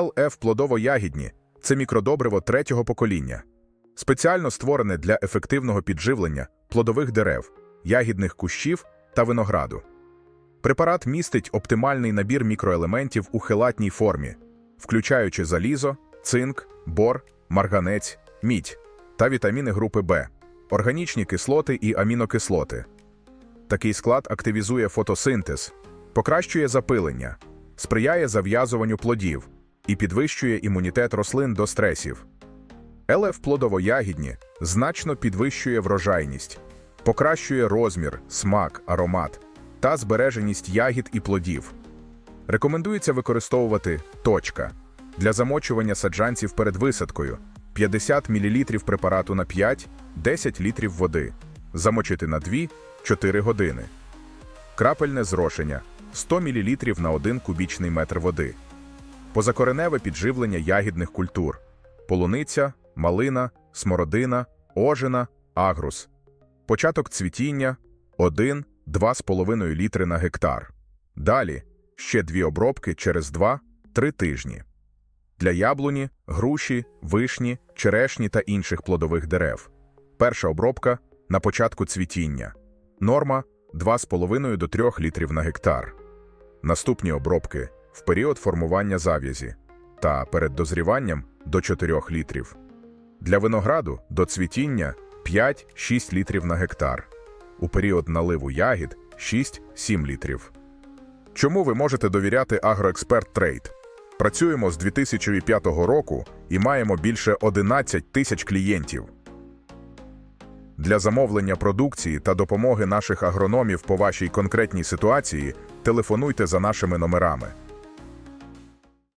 ЛФ плодово-ягідні це мікродобриво третього покоління, спеціально створене для ефективного підживлення плодових дерев, ягідних кущів та винограду. Препарат містить оптимальний набір мікроелементів у хелатній формі, включаючи залізо, цинк, бор, марганець, мідь та вітаміни групи В, органічні кислоти і амінокислоти. Такий склад активізує фотосинтез, покращує запилення, сприяє зав'язуванню плодів і підвищує імунітет рослин до стресів. ЛФ плодово-ягідні значно підвищує врожайність, покращує розмір, смак, аромат та збереженість ягід і плодів. Рекомендується використовувати точка для замочування саджанців перед висадкою 50 мл препарату на 5-10 літрів води, замочити на 2-4 години. Крапельне зрошення 100 мл на 1 кубічний метр води. Позакореневе підживлення ягідних культур: полуниця, малина, смородина, ожина, агрус. Початок цвітіння 1-2,5 літри на гектар. Далі ще дві обробки через 2-3 тижні. Для яблуні, груші, вишні, черешні та інших плодових дерев. Перша обробка на початку цвітіння. Норма 2,5 до 3 літрів на гектар. Наступні обробки в період формування зав'язі та перед дозріванням до 4 літрів. Для винограду до цвітіння 5-6 літрів на гектар. У період наливу ягід 6-7 літрів. Чому ви можете довіряти Агроексперт Трейд? Працюємо з 2005 року і маємо більше 11 тисяч клієнтів. Для замовлення продукції та допомоги наших агрономів по вашій конкретній ситуації телефонуйте за нашими номерами